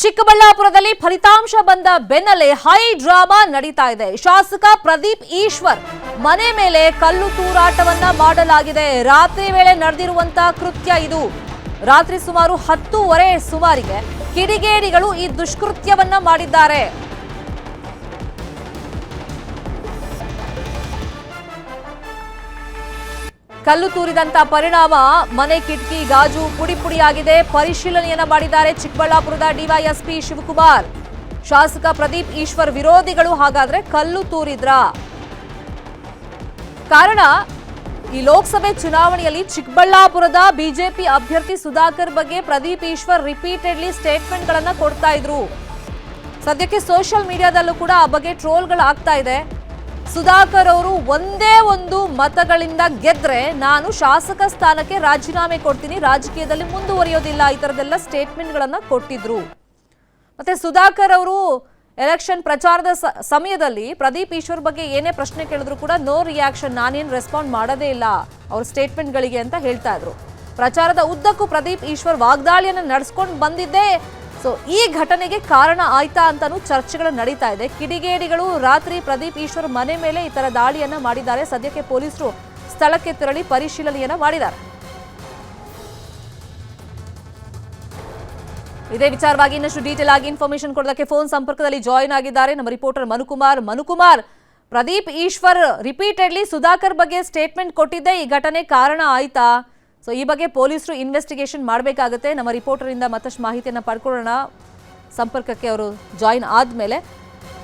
ಚಿಕ್ಕಬಳ್ಳಾಪುರದಲ್ಲಿ ಫಲಿತಾಂಶ ಬಂದ ಬೆನ್ನಲ್ಲೇ ಹೈ ಡ್ರಾಮಾ ನಡೀತಾ ಇದೆ. ಶಾಸಕ ಪ್ರದೀಪ್ ಈಶ್ವರ್ ಮನೆ ಮೇಲೆ ಕಲ್ಲು ತೂರಾಟವನ್ನ ಮಾಡಲಾಗಿದೆ. ರಾತ್ರಿ ವೇಳೆ ನಡೆದಿರುವಂತಹ ಕೃತ್ಯ ಇದು. ರಾತ್ರಿ ಸುಮಾರು ಹತ್ತೂವರೆ ಸುಮಾರಿಗೆ ಕಿಡಿಗೇಡಿಗಳು ಈ ದುಷ್ಕೃತ್ಯವನ್ನ ಮಾಡಿದ್ದಾರೆ. ಕಲ್ಲು ತೂರಿದಂತ ಪರಿಣಾಮ, ಮನೆ ಕಿಟಕಿ, ಗಾಜು ಪುಡಿ ಪುಡಿಯಾಗಿದೆ. ಪರಿಶೀಲನೆಯನ್ನ ಮಾಡಿದ್ದಾರೆ ಚಿಕ್ಕಬಳ್ಳಾಪುರದ ಡಿವೈಎಸ್ಪಿ ಶಿವಕುಮಾರ್. ಶಾಸಕ ಪ್ರದೀಪ್ ಈಶ್ವರ್ ವಿರೋಧಿಗಳು ಹಾಗಾದ್ರೆ ಕಲ್ಲು ತೂರಿದ್ರ? ಕಾರಣ, ಈ ಲೋಕಸಭೆ ಚುನಾವಣೆಯಲ್ಲಿ ಚಿಕ್ಕಬಳ್ಳಾಪುರದ ಬಿಜೆಪಿ ಅಭ್ಯರ್ಥಿ ಸುಧಾಕರ್ ಬಗ್ಗೆ ಪ್ರದೀಪ್ ಈಶ್ವರ್ ರಿಪೀಟೆಡ್ಲಿ ಸ್ಟೇಟ್ಮೆಂಟ್ಗಳನ್ನ ಕೊಡ್ತಾ ಇದ್ರು. ಸದ್ಯಕ್ಕೆ ಸೋಷಿಯಲ್ ಮೀಡಿಯಾದಲ್ಲೂ ಕೂಡ ಆ ಬಗ್ಗೆ ಟ್ರೋಲ್ಗಳು ಆಗ್ತಾ ಇದೆ. ಸುಧಾಕರ್ ಅವರು ಒಂದೇ ಒಂದು ಮತಗಳಿಂದ ಗೆದ್ರೆ ನಾನು ಶಾಸಕ ಸ್ಥಾನಕ್ಕೆ ರಾಜೀನಾಮೆ ಕೊಡ್ತೀನಿ. ರಾಜಕೀಯದಲ್ಲಿ ಮುಂದುವರಿಯೋದಿಲ್ಲ. ಈ ತರದೆಲ್ಲ ಸ್ಟೇಟ್ಮೆಂಟ್ಗಳನ್ನ ಕೊಟ್ಟಿದ್ರು. ಮತ್ತೆ ಸುಧಾಕರ್ ಅವರು ಎಲೆಕ್ಷನ್ ಪ್ರಚಾರದ ಸಮಯದಲ್ಲಿ ಪ್ರದೀಪ್ ಈಶ್ವರ್ ಬಗ್ಗೆ ಏನೇ ಪ್ರಶ್ನೆ ಕೇಳಿದ್ರು ಕೂಡ ನೋ ರಿಯಾಕ್ಷನ್, ನಾನೇನು ರೆಸ್ಪಾಂಡ್ ಮಾಡೋದೇ ಇಲ್ಲ ಅವ್ರ ಸ್ಟೇಟ್ಮೆಂಟ್ಗಳಿಗೆ ಅಂತ ಹೇಳ್ತಾ ಇದ್ರು. ಪ್ರಚಾರದ ಉದ್ದಕ್ಕೂ ಪ್ರದೀಪ್ ಈಶ್ವರ್ ವಾಗ್ದಾಳಿಯನ್ನು ನಡೆಸ್ಕೊಂಡು ಬಂದಿದ್ದೇ ಸೊ ಈ ಘಟನೆಗೆ ಕಾರಣ ಆಯ್ತಾ ಅಂತಾನೂ ಚರ್ಚೆಗಳು ನಡೀತಾ ಇದೆ. ಕಿಡಿಗೇಡಿಗಳು ರಾತ್ರಿ ಪ್ರದೀಪ್ ಈಶ್ವರ್ ಮನೆ ಮೇಲೆ ಈ ತರ ದಾಳಿಯನ್ನ ಮಾಡಿದ್ದಾರೆ. ಸದ್ಯಕ್ಕೆ ಪೊಲೀಸರು ಸ್ಥಳಕ್ಕೆ ತೆರಳಿ ಪರಿಶೀಲನೆಯನ್ನ ಮಾಡಿದ್ದಾರೆ. ಇದೇ ವಿಚಾರವಾಗಿ ಇನ್ನಷ್ಟು ಡೀಟೇಲ್ ಆಗಿ ಇನ್ಫಾರ್ಮೇಶನ್ ಕೊಡೋದಕ್ಕೆ ಫೋನ್ ಸಂಪರ್ಕದಲ್ಲಿ ಜಾಯಿನ್ ಆಗಿದ್ದಾರೆ. ನಮ್ಮ ರಿಪೋರ್ಟರ್ ಮನುಕುಮಾರ್. ಮನುಕುಮಾರ್, ಪ್ರದೀಪ್ ಈಶ್ವರ್ ರಿಪೀಟೆಡ್ಲಿ ಸುಧಾಕರ್ ಬಗ್ಗೆ ಸ್ಟೇಟ್ಮೆಂಟ್ ಕೊಟ್ಟಿದ್ದೆ ಈ ಘಟನೆ ಕಾರಣ ಆಯ್ತಾ? ಸೊ ಈ ಬಗ್ಗೆ ಪೊಲೀಸರು ಇನ್ವೆಸ್ಟಿಗೇಷನ್ ಮಾಡಬೇಕಾಗುತ್ತೆ. ನಮ್ಮ ರಿಪೋರ್ಟರಿಂದ ಮತ್ತಷ್ಟು ಮಾಹಿತಿಯನ್ನು ಪಡ್ಕೊಳ್ಳೋಣ. ಸಂಪರ್ಕಕ್ಕೆ ಅವರು ಜಾಯಿನ್ ಆದಮೇಲೆ.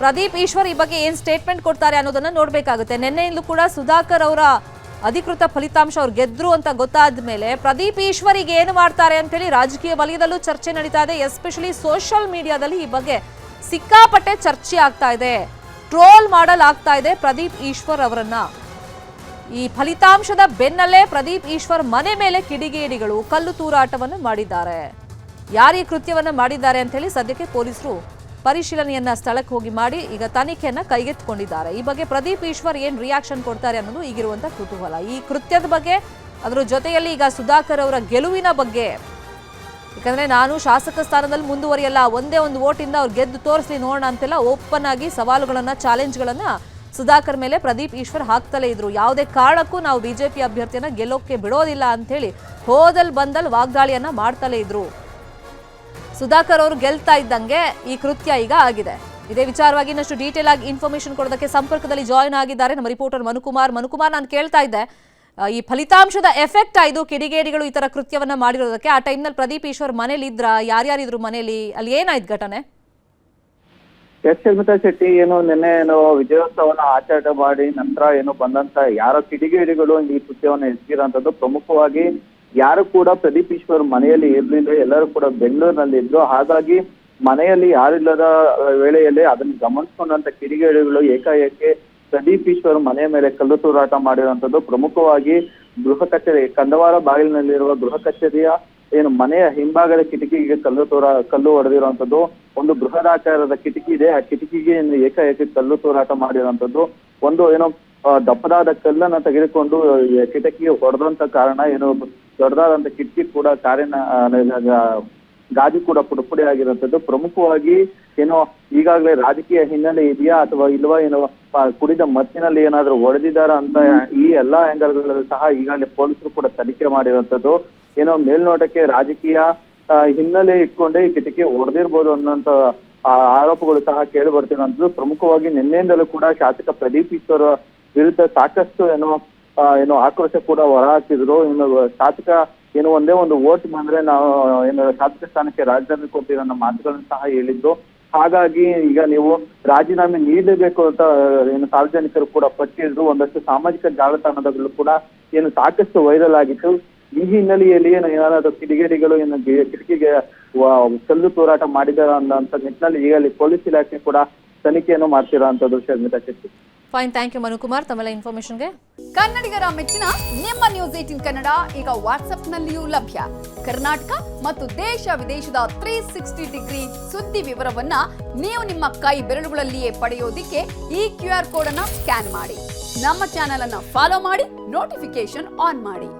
ಪ್ರದೀಪ್ ಈಶ್ವರ್ ಈ ಬಗ್ಗೆ ಏನು ಸ್ಟೇಟ್ಮೆಂಟ್ ಕೊಡ್ತಾರೆ ಅನ್ನೋದನ್ನು ನೋಡಬೇಕಾಗುತ್ತೆ. ನಿನ್ನೆಯಿಂದಲೂ ಕೂಡ ಸುಧಾಕರ್ ಅವರ ಅಧಿಕೃತ ಫಲಿತಾಂಶ ಅವ್ರು ಗೆದ್ರು ಅಂತ ಗೊತ್ತಾದ ಮೇಲೆ ಪ್ರದೀಪ್ ಈಶ್ವರ್ ಈಗ ಏನು ಮಾಡ್ತಾರೆ ಅಂತೇಳಿ ರಾಜಕೀಯ ವಲಯದಲ್ಲೂ ಚರ್ಚೆ ನಡೀತಾ ಇದೆ. ಎಸ್ಪೆಷಲಿ ಸೋಷಿಯಲ್ ಮೀಡಿಯಾದಲ್ಲಿ ಈ ಬಗ್ಗೆ ಸಿಕ್ಕಾಪಟ್ಟೆ ಚರ್ಚೆ ಆಗ್ತಾ ಇದೆ. ಟ್ರೋಲ್ ಮಾಡಲಾಗ್ತಾ ಇದೆ ಪ್ರದೀಪ್ ಈಶ್ವರ್ ಅವರನ್ನ. ಈ ಫಲಿತಾಂಶದ ಬೆನ್ನಲ್ಲೇ ಪ್ರದೀಪ್ ಈಶ್ವರ್ ಮನೆ ಮೇಲೆ ಕಿಡಿಗೇಡಿಗಳು, ಕಲ್ಲು ತೂರಾಟವನ್ನು ಮಾಡಿದ್ದಾರೆ. ಯಾರು ಈ ಕೃತ್ಯವನ್ನ ಮಾಡಿದ್ದಾರೆ ಅಂತ ಹೇಳಿ ಸದ್ಯಕ್ಕೆ ಪೊಲೀಸರು ಪರಿಶೀಲನೆಯನ್ನ ಸ್ಥಳಕ್ಕೆ ಹೋಗಿ ಮಾಡಿ ಈಗ ತನಿಖೆಯನ್ನ ಕೈಗೆತ್ತಿಕೊಂಡಿದ್ದಾರೆ. ಈ ಬಗ್ಗೆ ಪ್ರದೀಪ್ ಈಶ್ವರ್ ಏನ್ ರಿಯಾಕ್ಷನ್ ಕೊಡ್ತಾರೆ ಅನ್ನೋದು ಈಗಿರುವಂತಹ ಕುತೂಹಲ. ಈ ಕೃತ್ಯದ ಬಗ್ಗೆ ಅದರ ಜೊತೆಯಲ್ಲಿ ಈಗ ಸುಧಾಕರ್ ಅವರ ಗೆಲುವಿನ ಬಗ್ಗೆ. ಯಾಕಂದ್ರೆ ನಾನು ಶಾಸಕ ಸ್ಥಾನದಲ್ಲಿ ಮುಂದುವರಿಯಲ್ಲ, ಒಂದೇ ಒಂದು ಓಟಿಂದ ಅವ್ರು ಗೆದ್ದು ತೋರಿಸ್ಲಿ ನೋಡೋಣ ಅಂತೆಲ್ಲ ಓಪನ್ ಆಗಿ ಸವಾಲುಗಳನ್ನ ಚಾಲೆಂಜ್ಗಳನ್ನ ಸುಧಾಕರ್ ಮೇಲೆ ಪ್ರದೀಪ್ ಈಶ್ವರ್ ಹಾಕ್ತಲೇ ಇದ್ರು. ಯಾವುದೇ ಕಾರಣಕ್ಕೂ ನಾವು ಬಿಜೆಪಿ ಅಭ್ಯರ್ಥಿಯನ್ನ ಗೆಲ್ಲೋಕೆ ಬಿಡೋದಿಲ್ಲ ಅಂತ ಹೇಳಿ ಹೋದಲ್ ಬಂದಲ್ ವಾಗ್ದಾಳಿಯನ್ನ ಮಾಡ್ತಲೇ ಇದ್ರು. ಸುಧಾಕರ್ ಅವರು ಗೆಲ್ತಾ ಇದ್ದಂಗೆ ಈ ಕೃತ್ಯ ಈಗ ಆಗಿದೆ. ಇದೇ ವಿಚಾರವಾಗಿ ಇನ್ನಷ್ಟು ಡೀಟೇಲ್ ಆಗಿ ಇನ್ಫಾರ್ಮೇಶನ್ ಕೊಡೋದಕ್ಕೆ ಸಂಪರ್ಕದಲ್ಲಿ ಜಾಯಿನ್ ಆಗಿದ್ದಾರೆ ನಮ್ಮ ರಿಪೋರ್ಟರ್ ಮನುಕುಮಾರ್. ಮನುಕುಮಾರ್, ನಾನು ಕೇಳ್ತಾ ಇದ್ದೆ ಈ ಫಲಿತಾಂಶದ ಎಫೆಕ್ಟ್ ಇದು ಕಿಡಿಗೇಡಿಗಳು ಈ ತರ ಕೃತ್ಯವನ್ನ ಮಾಡಿರೋದಕ್ಕೆ? ಆ ಟೈಮ್ನಲ್ಲಿ ಪ್ರದೀಪ್ ಈಶ್ವರ್ ಮನೇಲಿ ಇದ್ರ? ಯಾರ್ಯಾರಿದ್ರು ಮನೇಲಿ? ಅಲ್ಲಿ ಏನಾಯ್ತು ಘಟನೆ? ಎಸ್ ಶರ್ಮಿತಾ ಶೆಟ್ಟಿ ಏನು ನಿನ್ನೆ ಏನು ವಿಜಯೋತ್ಸವನ ಆಚರಣೆ ಮಾಡಿ ನಂತರ ಏನು ಬಂದಂತ ಯಾರೋ ಕಿಡಿಗೇಡಿಗಳು ಈ ಕೃತ್ಯವನ್ನು ಎಸಗಿರೋಂಥದ್ದು ಪ್ರಮುಖವಾಗಿ ಯಾರು ಕೂಡ ಪ್ರದೀಪ್ ಈಶ್ವರ್ ಮನೆಯಲ್ಲಿ ಇರ್ಲಿಲ್ಲ, ಎಲ್ಲರೂ ಕೂಡ ಬೆಂಗಳೂರಿನಲ್ಲಿ ಇದ್ರು. ಹಾಗಾಗಿ ಮನೆಯಲ್ಲಿ ಯಾರಿಲ್ಲದ ವೇಳೆಯಲ್ಲಿ ಅದನ್ನು ಗಮನಿಸಿಕೊಂಡಂತ ಕಿಡಿಗೇಡಿಗಳು ಏಕಾಏಕಿ ಪ್ರದೀಪ್ ಈಶ್ವರ್ ಮನೆಯ ಮೇಲೆ ಕಲ್ಲು ತೂರಾಟ ಮಾಡಿರುವಂತದ್ದು ಪ್ರಮುಖವಾಗಿ ಗೃಹ ಕಚೇರಿ, ಕಂದವಾರ ಬಾಗಿಲಿನಲ್ಲಿರುವ ಗೃಹ ಕಚೇರಿಯ ಏನು ಮನೆಯ ಹಿಂಭಾಗದ ಕಿಟಕಿಗೆ ಕಲ್ಲು ತೂರ, ಕಲ್ಲು ಹೊಡೆದಿರುವಂತದ್ದು ಒಂದು ಬೃಹದಾಕಾರದ ಕಿಟಕಿ ಇದೆ. ಆ ಕಿಟಕಿಗೆ ಏಕಾಏಕಿ ಕಲ್ಲು ತೂರಾಟ ಮಾಡಿರುವಂತದ್ದು ಒಂದು ಏನೋ ದಪ್ಪದಾದ ಕಲ್ಲನ್ನ ತೆಗೆದುಕೊಂಡು ಕಿಟಕಿ ಕಿಟಕಿಗೆ ಹೊಡೆದಂತ ಕಾರಣ ಏನೋ ದೊಡ್ಡದಾದಂತ ಕಿಟಕಿ ಕೂಡ ಕಾರಿನ ಗಾಜು ಕೂಡ ಪುಡಿ ಆಗಿರುವಂತದ್ದು ಪ್ರಮುಖವಾಗಿ ಏನೋ ಈಗಾಗಲೇ ರಾಜಕೀಯ ಹಿನ್ನೆಲೆ ಇದೆಯಾ ಅಥವಾ ಇಲ್ವಾ ಏನೋ ಕುಡಿದ ಮತ್ತಿನಲ್ಲಿ ಏನಾದ್ರೂ ಹೊಡೆದಿದ್ದಾರ ಅಂತ ಈ ಎಲ್ಲಾ ಆಂಗಲ್ಗಳಲ್ಲೂ ಸಹ ಈಗಾಗಲೇ ಪೊಲೀಸರು ಕೂಡ ತನಿಖೆ ಮಾಡಿರುವಂತದ್ದು ಏನೋ ಮೇಲ್ನೋಟಕ್ಕೆ ರಾಜಕೀಯ ಹಿನ್ನೆಲೆ ಇಟ್ಕೊಂಡೇ ಈ ಕಿಟಕಿ ಹೊಡೆದಿರ್ಬೋದು ಅನ್ನೋಂತ ಆರೋಪಗಳು ಸಹ ಕೇಳಿ ಬರ್ತಿರುವಂತದ್ದು ಪ್ರಮುಖವಾಗಿ ನಿನ್ನೆಯಿಂದಲೂ ಕೂಡ ಶಾಸಕ ಪ್ರದೀಪ್ ಈಶ್ವರ್ ವಿರುದ್ಧ ಸಾಕಷ್ಟು ಏನೋ ಏನೋ ಆಕ್ರೋಶ ಕೂಡ ಹೊರಹಾಕಿದ್ರು. ಇನ್ನು ಶಾಸಕ ಏನು ಒಂದೇ ಒಂದು ವೋಟ್ ಬಂದ್ರೆ ನಾವು, ಏನು ಶಾಸಕ ಸ್ಥಾನಕ್ಕೆ ರಾಜೀನಾಮೆ ಕೊಡ್ತೀವಿ ಅನ್ನೋ ಮಾತುಗಳನ್ನು ಸಹ ಹೇಳಿದ್ರು ಹಾಗಾಗಿ ಈಗ ನೀವು ರಾಜೀನಾಮೆ ನೀಡಬೇಕು ಅಂತ, ಏನು ಸಾರ್ವಜನಿಕರು ಕೂಡ ಪಟ್ಟಿದ್ರು. ಒಂದಷ್ಟು ಸಾಮಾಜಿಕ ಜಾಲತಾಣದಲ್ಲೂ ಕೂಡ ಏನು ಸಾಕಷ್ಟು ವೈರಲ್ ಆಗಿತ್ತು. ಈ ಹಿನ್ನೆಲೆಯಲ್ಲಿ ಏನು ಏನಾದರೂ ಕಿಡಿಗೇಡಿಗಳು ಏನು ಕಿಟಕಿಗೆ ಕಲ್ಲು ತೂರಾಟ ಮಾಡಿದಾರ ಅನ್ನೋ ನಿಟ್ಟಿನಲ್ಲಿ ಅಲ್ಲಿ ಪೊಲೀಸ್ ಇಲಾಖೆ ಕೂಡ ತನಿಖೆಯನ್ನು ಮಾಡ್ತಿರೋ Drishya Shetty fine thank you Manukumar. ತಮ್ಮೆಲ್ಲ ಇನ್ಫಾರ್ಮೇಶನ್ಗೆ ಕನ್ನಡಿಗರ ಮೆಚ್ಚಿನ ನಿಮ್ಮ ನ್ಯೂಸ್ ಏಟಿನ್ ಕನ್ನಡ ಈಗ ವಾಟ್ಸ್ಆಪ್ನಲ್ಲಿಯೂ ಲಭ್ಯ. ಕರ್ನಾಟಕ ಮತ್ತು ದೇಶ ವಿದೇಶದ ತ್ರೀ ಸಿಕ್ಸ್ಟಿ ಡಿಗ್ರಿ ಸುದ್ದಿ ವಿವರವನ್ನ ನೀವು ನಿಮ್ಮ ಕೈ ಬೆರಳುಗಳಲ್ಲಿಯೇ ಪಡೆಯೋದಿಕ್ಕೆ ಈ ಕ್ಯೂ ಆರ್ ಕೋಡ್ ಅನ್ನ ಸ್ಕ್ಯಾನ್ ಮಾಡಿ. ನಮ್ಮ ಚಾನೆಲ್ ಅನ್ನ ಫಾಲೋ ಮಾಡಿ ನೋಟಿಫಿಕೇಶನ್ ಆನ್ ಮಾಡಿ.